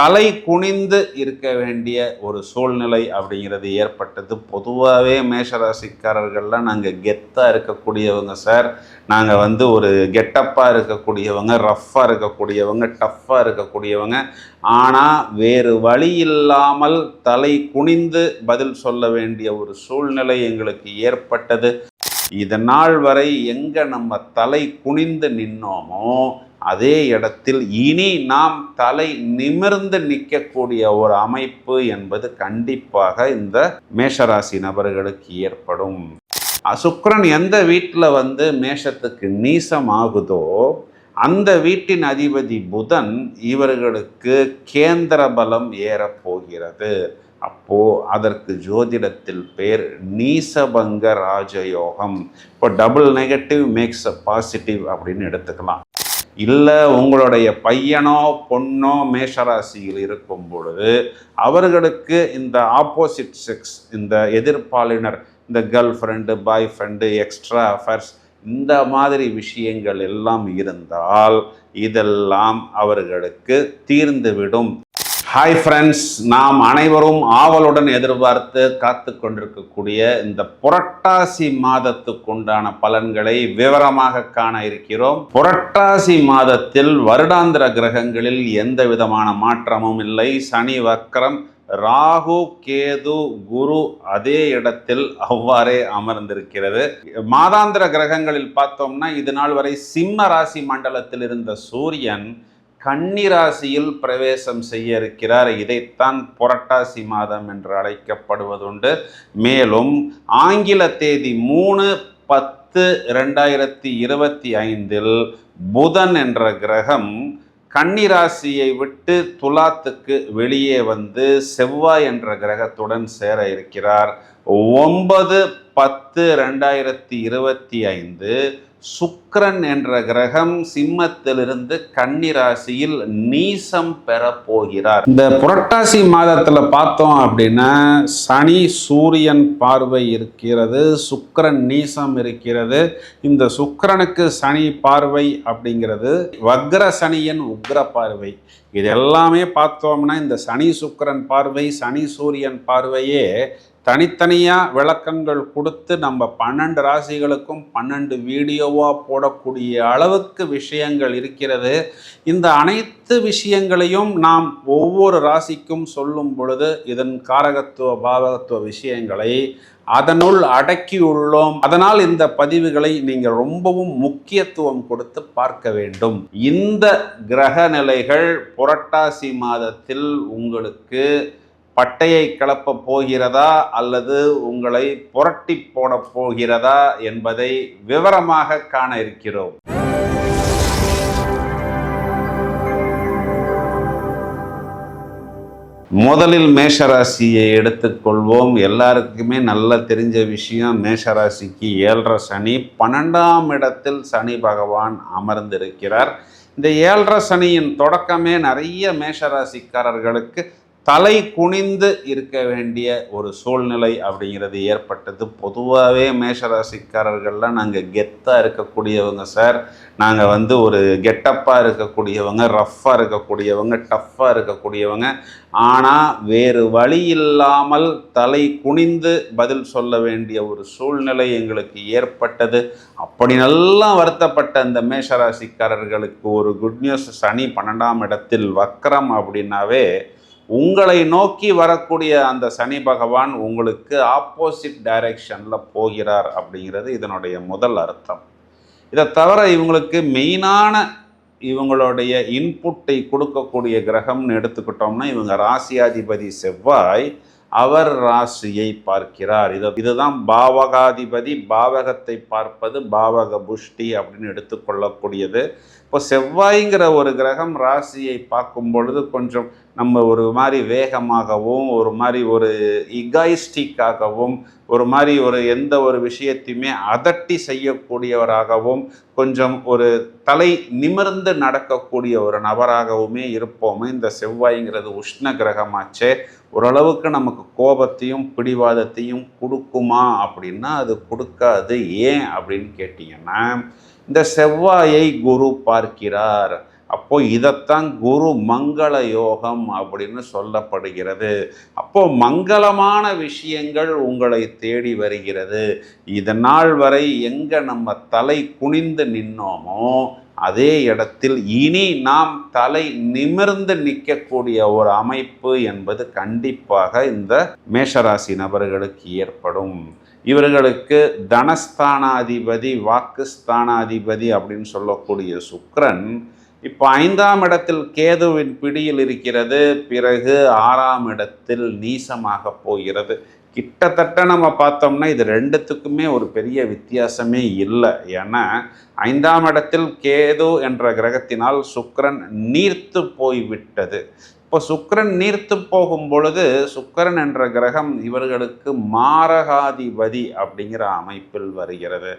தலை குனிந்து இருக்க வேண்டிய ஒரு சூழ்நிலை அப்படிங்கிறது ஏற்பட்டது. பொதுவாகவே மேஷராசிக்காரர்கள்லாம் நாங்கள் கெத்தாக இருக்கக்கூடியவங்க சார். நாங்கள் வந்து ஒரு கெட்டப்பாக இருக்கக்கூடியவங்க ரஃப்பாக இருக்கக்கூடியவங்க டஃப்பாக இருக்கக்கூடியவங்க. ஆனால் வேறு வழி இல்லாமல் தலை குனிந்து பதில் சொல்ல வேண்டிய ஒரு சூழ்நிலை எங்களுக்கு ஏற்பட்டது. இதனால் வரை எங்கே நம்ம தலை குனிந்து நின்னோமோ அதே இடத்தில் இனி நாம் தலை நிமிர்ந்து நிற்கக்கூடிய ஒரு அமைப்பு என்பது கண்டிப்பாக இந்த மேஷராசி நபர்களுக்கு ஏற்படும். சுக்கரன் எந்த வீட்டில் வந்து மேஷத்துக்கு நீசம் ஆகுதோ அந்த வீட்டின் அதிபதி புதன் இவர்களுக்கு கேந்திர பலம் ஏறப்போகிறது. அப்போ அதற்கு ஜோதிடத்தில் பேர் நீசபங்க ராஜயோகம். இப்போ double negative makes a positive அப்படின்னு எடுத்துக்கலாம். இல்லை உங்களுடைய பையனோ பொண்ணோ மேஷராசியில் இருக்கும் பொழுது அவர்களுக்கு இந்த ஆப்போசிட் செக்ஸ் இந்த எதிர்ப்பாளினர் இந்த girl friend boy friend extra affairs இந்த மாதிரி விஷயங்கள் எல்லாம் இருந்தால் இதெல்லாம் அவர்களுக்கு தீர்ந்துவிடும். ஹாய் ஃப்ரெண்ட்ஸ் நாம் அனைவரும் ஆவலுடன் எதிர்பார்த்து காத்து கொண்டிருக்கக்கூடிய இந்த புரட்டாசி மாதத்துக்குண்டான பலன்களை விவரமாக காண இருக்கிறோம். புரட்டாசி மாதத்தில் வருடாந்திர கிரகங்களில் எந்த விதமான மாற்றமும் இல்லை. சனி வக்கரம் ராகு கேது குரு அதே இடத்தில் அவ்வாறே அமர்ந்திருக்கிறது. மாதாந்திர கிரகங்களில் பார்த்தோம்னா இது நாள் வரை சிம்ம ராசி மண்டலத்தில் இருந்த சூரியன் கன்னிராசியில் பிரவேசம் செய்ய இருக்கிறார். இதைத்தான் புரட்டாசி மாதம் என்று அழைக்கப்படுவதுண்டு. மேலும் ஆங்கில தேதி மூணு பத்து ரெண்டாயிரத்தி இருபத்தி ஐந்தில் புதன் என்ற கிரகம் கன்னிராசியை விட்டு துலாத்துக்கு வெளியே வந்து செவ்வாய் என்ற கிரகத்துடன் சேர இருக்கிறார். ஒன்பது பத்து ரெண்டாயிரத்தி இருபத்தி ஐந்து சுக்கரன் என்ற கிரகம் சிம்மத்திலிருந்து கன்னிராசியில் நீசம் பெற போகிறார். இந்த புரட்டாசி மாதத்துல பார்த்தோம் அப்படின்னா சனி சூரியன் பார்வை இருக்கிறது சுக்கரன் நீசம் இருக்கிறது. இந்த சுக்கரனுக்கு சனி பார்வை அப்படிங்கிறது வக்ர சனியன் உக்ர பார்வை. இது எல்லாமே பார்த்தோம்னா இந்த சனி சுக்கரன் பார்வை சனி சூரியன் பார்வையே தனித்தனியாக விளக்கங்கள் கொடுத்து நம்ம பன்னெண்டு ராசிகளுக்கும் பன்னெண்டு வீடியோவாக போடக்கூடிய அளவுக்கு விஷயங்கள் இருக்கிறது. இந்த அனைத்து விஷயங்களையும் நாம் ஒவ்வொரு ராசிக்கும் சொல்லும் பொழுது இதன் காரகத்துவ பாவகத்துவ விஷயங்களை அதனுள் அடக்கியுள்ளோம் அதனால் இந்த பதிவுகளை நீங்கள் ரொம்பவும் முக்கியத்துவம் கொடுத்து பார்க்க வேண்டும். இந்த கிரக நிலைகள் புரட்டாசி மாதத்தில் உங்களுக்கு பட்டையை கிளப்ப போகிறதா அல்லது உங்களை புரட்டி போட போகிறதா என்பதை விவரமாக காண இருக்கிறோம். முதலில் மேஷராசியை எடுத்துக்கொள்வோம் எல்லாருக்குமே நல்லா தெரிஞ்ச விஷயம் மேஷராசிக்கு ஏழரை சனி பன்னெண்டாம் இடத்தில் சனி பகவான் அமர்ந்திருக்கிறார். இந்த ஏழரை சனியின் தொடக்கமே நிறைய மேஷராசிக்காரர்களுக்கு தலை குனிந்து இருக்க வேண்டிய ஒரு சூழ்நிலை அப்படிங்கிறது ஏற்பட்டது. பொதுவாகவே மேஷராசிக்காரர்கள்லாம் நாங்கள் கெத்தாக இருக்கக்கூடியவங்க சார். நாங்கள் வந்து ஒரு கெட்டப்பாக இருக்கக்கூடியவங்க ரஃப்பாக இருக்கக்கூடியவங்க டஃப்பாக இருக்கக்கூடியவங்க. ஆனால் வேறு வழி இல்லாமல் தலை குனிந்து பதில் சொல்ல வேண்டிய ஒரு சூழ்நிலை எங்களுக்கு ஏற்பட்டது. அப்படி நல்லா வருத்தப்பட்ட அந்த மேஷராசிக்காரர்களுக்கு ஒரு குட் நியூஸ் சனி பன்னெண்டாம் இடத்தில் வக்கரம் அப்படின்னாவே உங்களை நோக்கி வரக்கூடிய அந்த சனி பகவான் உங்களுக்கு ஆப்போசிட் டைரெக்ஷனில் போகிறார் அப்படிங்கிறது இதனுடைய முதல் அர்த்தம். இதை தவிர இவங்களுக்கு மெயினான இவங்களுடைய இன்புட்டை கொடுக்கக்கூடிய கிரகம்னு எடுத்துக்கிட்டோம்னா இவங்க ராசியாதிபதி செவ்வாய் அவர் ராசியை பார்க்கிறார். இது இதுதான் பாவகாதிபதி பாவகத்தை பார்ப்பது பாவக புஷ்டி அப்படின்னு எடுத்துக்கொள்ளக்கூடியது. இப்போ செவ்வாய்ங்கிற ஒரு கிரகம் ராசியை பார்க்கும் பொழுது கொஞ்சம் நம்ம ஒரு மாதிரி வேகமாகவும் ஒரு மாதிரி ஒரு இகாயிஸ்டிக்காகவும் ஒரு மாதிரி ஒரு எந்த ஒரு விஷயத்தையுமே அதட்டி செய்யக்கூடியவராகவும் கொஞ்சம் ஒரு தலை நிமிர்ந்து நடக்கக்கூடிய ஒரு நபராகவுமே இருப்போமே. இந்த செவ்வாய்ங்கிறது உஷ்ண கிரகமாச்சே. ஓரளவுக்கு நமக்கு கோபத்தையும் பிடிவாதத்தையும் கொடுக்குமா அப்படின்னா அது கொடுக்காது. ஏன் அப்படின்னு கேட்டிங்கன்னா இந்த செவ்வாயை குரு பார்க்கிறார். அப்போ இதைத்தான் குரு மங்கள யோகம் அப்படின்னு சொல்லப்படுகிறது. அப்போ மங்களமான விஷயங்கள் உங்களை தேடி வருகிறது. இதனால் வரை எங்க நம்ம தலை குனிந்து நின்னோமோ அதே இடத்தில் இனி நாம் தலை நிமிர்ந்து நிற்கக்கூடிய ஒரு அமைப்பு என்பது கண்டிப்பாக இந்த மேஷராசி நபர்களுக்கு ஏற்படும். இவர்களுக்கு தனஸ்தானாதிபதி வாக்குஸ்தானாதிபதி அப்படின்னு சொல்லக்கூடிய சுக்ரன் இப்போ ஐந்தாம் இடத்தில் கேதுவின் பிடியில் இருக்கிறது பிறகு ஆறாம் இடத்தில் நீசமாக போகிறது. கிட்டத்தட்ட நம்ம பார்த்தோம்னா இது ரெண்டுத்துக்குமே ஒரு பெரிய வித்தியாசமே இல்லை. ஏன்னா ஐந்தாம் இடத்தில் கேது என்ற கிரகத்தினால் சுக்கரன் நீர்த்து போய்விட்டது. இப்போ சுக்கரன் நீர்த்து போகும் பொழுது சுக்கரன் என்ற கிரகம் இவர்களுக்கு மாரகாதிபதி அப்படிங்கிற அமைப்பில் வருகிறது.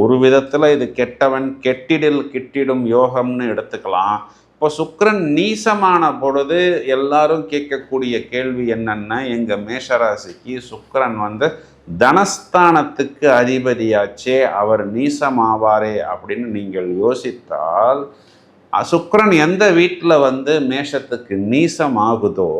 ஒரு விதத்தில் இது கெட்டவன் கெட்டிடில் கிட்டிடும் யோகம்னு எடுத்துக்கலாம். இப்போ சுக்கரன் நீசமான பொழுது எல்லாரும் கேட்கக்கூடிய கேள்வி என்னென்னா எங்கள் மேஷராசிக்கு சுக்கரன் வந்து தனஸ்தானத்துக்கு அதிபதியாச்சே அவர் நீசமாவாரே அப்படின்னு நீங்கள் யோசித்தால் சுக்கரன் எந்த வீட்டில் வந்து மேஷத்துக்கு நீசம் ஆகுதோ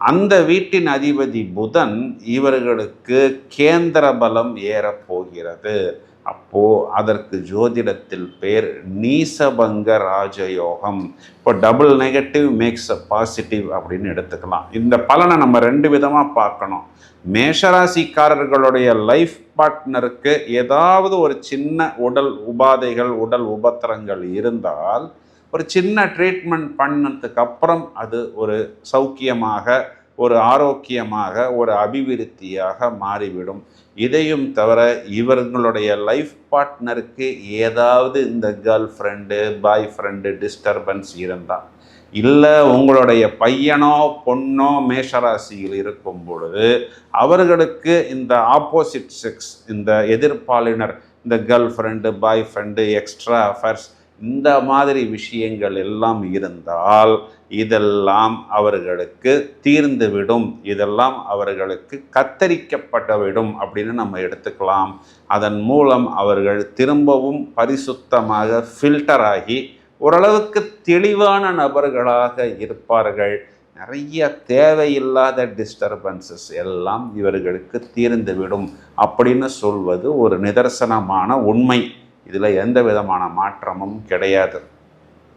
அந்த வீட்டின் அதிபதி புதன் இவர்களுக்கு கேந்திர பலம் ஏறப்போகிறது அப்போ அதற்கு ஜோதிடத்தில் பேர் நீசபங்க ராஜயோகம். இப்போ double negative makes a positive அப்படின்னு எடுத்துக்கலாம். இந்த பலனை நம்ம ரெண்டு விதமாக பார்க்கணும். மேஷராசிக்காரர்களுடைய லைஃப் பார்ட்னருக்கு ஏதாவது ஒரு சின்ன உடல் உபாதைகள் உடல் உபத்திரங்கள் இருந்தால் ஒரு சின்ன ட்ரீட்மெண்ட் பண்ணதுக்கு அப்புறம் அது ஒரு சௌக்கியமாக ஒரு ஆரோக்கியமாக ஒரு அபிவிருத்தியாக மாறிவிடும். இதையும் தவிர இவர்களுடைய லைஃப் பார்ட்னருக்கு ஏதாவது இந்த girl friend boy friend disturbance இருந்தால் இல்லை உங்களுடைய பையனோ பொண்ணோ மேஷராசியில் இருக்கும் பொழுது அவர்களுக்கு இந்த ஆப்போசிட் செக்ஸ் இந்த எதிர்ப்பாளினர் இந்த girl friend boy friend extra affairs இந்த மாதிரி விஷயங்கள் எல்லாம் இருந்தால் இதெல்லாம் அவர்களுக்கு தீர்ந்துவிடும். இதெல்லாம் அவர்களுக்கு கத்தரிக்கப்பட்டுவிடும் அப்படின்னு நம்ம எடுத்துக்கலாம். அதன் மூலம் அவர்கள் திரும்பவும் பரிசுத்தமாக ஃபில்டர் ஆகி ஓரளவுக்கு தெளிவான நபர்களாக இருப்பார்கள். நிறைய தேவையில்லாத டிஸ்டர்பன்சஸ் எல்லாம் இவர்களுக்கு தீர்ந்துவிடும் அப்படின்னு சொல்வது ஒரு நிதர்சனமான உண்மை. இதில் எந்த விதமான மாற்றமும் கிடையாது.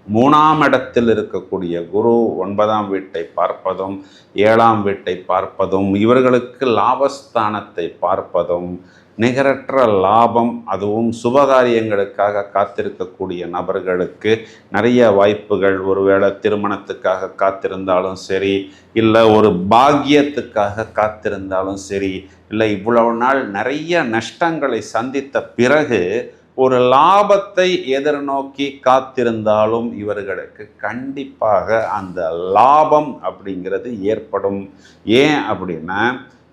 மூணாம் இடத்தில் இருக்கக்கூடிய குரு ஒன்பதாம் வீட்டை பார்ப்பதும் ஏழாம் வீட்டை பார்ப்பதும் இவர்களுக்கு லாபஸ்தானத்தை பார்ப்பதும் நிகரற்ற லாபம் அதுவும் சுபகாரியங்களுக்காக காத்திருக்கக்கூடிய நபர்களுக்கு நிறைய வாய்ப்புகள். ஒருவேளை திருமணத்துக்காக காத்திருந்தாலும் சரி இல்லை ஒரு பாக்கியத்துக்காக காத்திருந்தாலும் சரி இல்லை இவ்வளவு நாள் நிறைய நஷ்டங்களை சந்தித்த பிறகு ஒரு லாபத்தை எதிர்நோக்கி காத்திருந்தாலும் இவர்களுக்கு கண்டிப்பாக அந்த லாபம் அப்படிங்கிறது ஏற்படும். ஏன் அப்படின்னா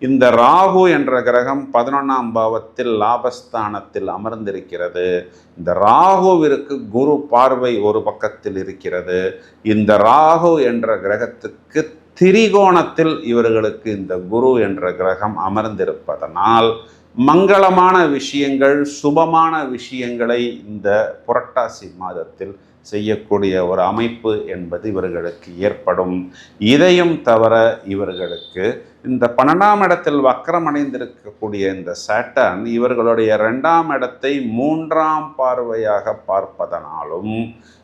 இந்த ராகு என்ற கிரகம் பதினொன்றாம் பாவத்தில் லாபஸ்தானத்தில் அமர்ந்திருக்கிறது. இந்த ராகுவிற்கு குரு பார்வை ஒரு பக்கத்தில் இருக்கிறது. இந்த ராகு என்ற கிரகத்துக்கு திரிகோணத்தில் இவர்களுக்கு இந்த குரு என்ற கிரகம் அமர்ந்திருப்பதனால் மங்களமான விஷயங்கள் சுபமான விஷயங்களை இந்த புரட்டாசி மாதத்தில் செய்யக்கூடிய ஒரு அமைப்பு என்பது இவர்களுக்கு ஏற்படும். இதையும் தவிர இவர்களுக்கு இந்த பன்னெண்டாம் இடத்தில் வக்கரம் அடைந்திருக்கக்கூடிய இந்த சேட்டன் இவர்களுடைய ரெண்டாம் இடத்தை மூன்றாம் பார்வையாக பார்ப்பதனாலும்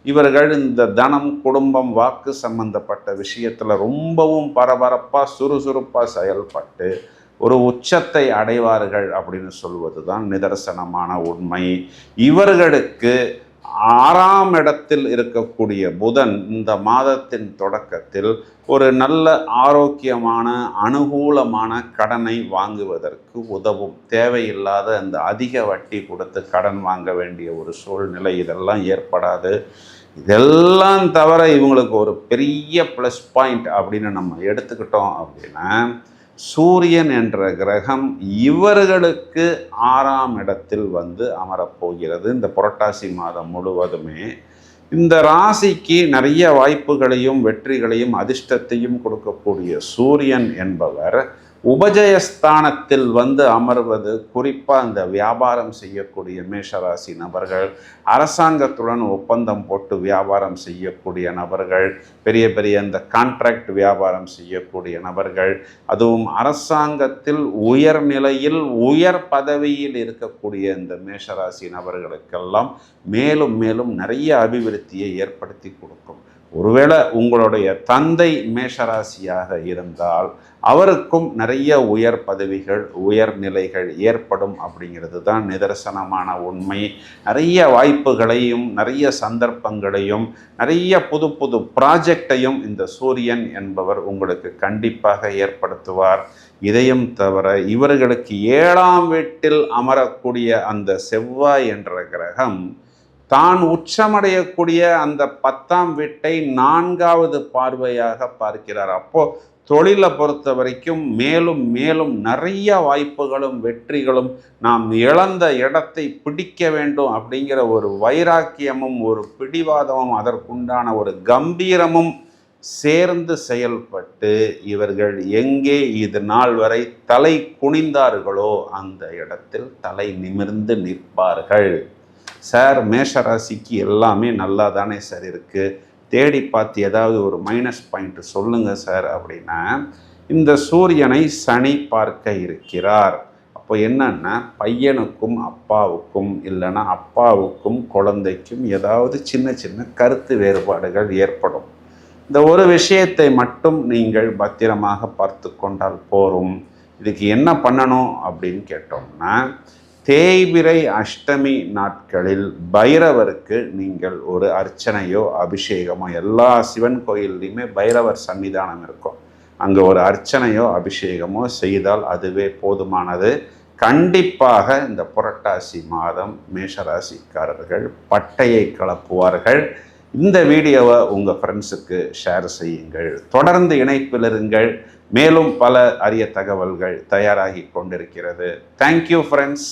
இவர்கள் இந்த தனம் குடும்பம் வாக்கு சம்பந்தப்பட்ட விஷயத்தில் ரொம்பவும் பரபரப்பாக சுறுசுறுப்பாக செயல்பட்டு ஒரு உச்சத்தை அடைவார்கள் அப்படின்னு சொல்வது தான் நிதர்சனமான உண்மை. இவர்களுக்கு ஆறாம் இடத்தில் இருக்கக்கூடிய புதன் இந்த மாதத்தின் தொடக்கத்தில் ஒரு நல்ல ஆரோக்கியமான அனுகூலமான கடனை வாங்குவதற்கு உதவும். தேவையில்லாத அந்த அதிக வட்டி கொடுத்து கடன் வாங்க வேண்டிய ஒரு சூழ்நிலை இதெல்லாம் ஏற்படாது. இதெல்லாம் தவிர இவங்களுக்கு ஒரு பெரிய ப்ளஸ் பாயிண்ட் அப்படின்னு நம்ம எடுத்துக்கிட்டோம் அப்படின்னா சூரியன் என்ற கிரகம் இவர்களுக்கு ஆறாம் இடத்தில் வந்து அமரப்போகிறது. இந்த புரட்டாசி மாதம் முழுவதுமே இந்த ராசிக்கு நிறைய வாய்ப்புகளையும் வெற்றிகளையும் அதிர்ஷ்டத்தையும் கொடுக்கக்கூடிய சூரியன் என்பவர் உபஜயஸ்தானத்தில் வந்து அமர்வது குறிப்பாக இந்த வியாபாரம் செய்யக்கூடிய மேஷராசி நபர்கள். அரசாங்கத்துடன் ஒப்பந்தம் போட்டு வியாபாரம் செய்யக்கூடிய நபர்கள். பெரிய பெரிய இந்த கான்ட்ராக்ட் வியாபாரம் செய்யக்கூடிய நபர்கள். அதுவும் அரசாங்கத்தில் உயர் நிலையில் உயர் பதவியில் இருக்கக்கூடிய இந்த மேஷராசி நபர்களுக்கெல்லாம் மேலும் மேலும் நிறைய அபிவிருத்தியை ஏற்படுத்தி கொடுக்கும். ஒருவேளை உங்களுடைய தந்தை மேஷராசியாக இருந்தால் அவருக்கும் நிறைய உயர் பதவிகள் உயர் நிலைகள் ஏற்படும் அப்படிங்கிறது தான் நிதர்சனமான உண்மை. நிறைய வாய்ப்புகளையும் நிறைய சந்தர்ப்பங்களையும் நிறைய புது புது ப்ராஜெக்டையும் இந்த சூரியன் என்பவர் உங்களுக்கு கண்டிப்பாக ஏற்படுத்துவார். இதையும் தவிர இவர்களுக்கு ஏழாம் வீட்டில் அமரக்கூடிய அந்த செவ்வாய் என்ற கிரகம் தான் உச்சமடையக்கூடிய அந்த பத்தாம் வீட்டை நான்காவது பார்வையாக பார்க்கிறார். அப்போ தொழிலை பொறுத்த வரைக்கும் மேலும் மேலும் நிறைய வாய்ப்புகளும் வெற்றிகளும் நாம் இழந்த இடத்தை பிடிக்க வேண்டும் அப்படிங்கிற ஒரு வைராக்கியமும் ஒரு பிடிவாதமும் அதற்குண்டான ஒரு கம்பீரமும் சேர்ந்து செயல்பட்டு இவர்கள் எங்கே இது நாள் வரை தலை குனிந்தார்களோ அந்த இடத்தில் தலை நிமிர்ந்து நிற்பார்கள். சார் மேஷராசிக்கு எல்லாமே நல்லா தானே சார் இருக்குது தேடி பார்த்து ஏதாவது ஒரு மைனஸ் பாயிண்ட் சொல்லுங்கள் சார் அப்படின்னா இந்த சூரியனை சனி பார்க்க இருக்கிறார். அப்போ என்னன்னா பையனுக்கும் அப்பாவுக்கும் இல்லைன்னா அப்பாவுக்கும் குழந்தைக்கும் ஏதாவது சின்ன சின்ன கருத்து வேறுபாடுகள் ஏற்படும். இந்த ஒரு விஷயத்தை மட்டும் நீங்கள் பத்திரமாக பார்த்து கொண்டால் போரும். இதுக்கு என்ன பண்ணணும் அப்படின்னு கேட்டோம்னா தேய்பிரை அஷ்டமி நாட்களில் பைரவருக்கு நீங்கள் ஒரு அர்ச்சனையோ அபிஷேகமோ எல்லா சிவன் கோயில்லையுமே பைரவர் சன்னிதானம் இருக்கும். அங்கே ஒரு அர்ச்சனையோ அபிஷேகமோ செய்தால் அதுவே போதுமானது. கண்டிப்பாக இந்த புரட்டாசி மாதம் மேஷராசிக்காரர்கள் பட்டையை கலப்புவார்கள். இந்த வீடியோவை உங்கள் ஃப்ரெண்ட்ஸுக்கு ஷேர் செய்யுங்கள். தொடர்ந்து இணைப்பில் இருங்கள். மேலும் பல அரிய தகவல்கள் தயாராகி கொண்டிருக்கிறது. Thank you friends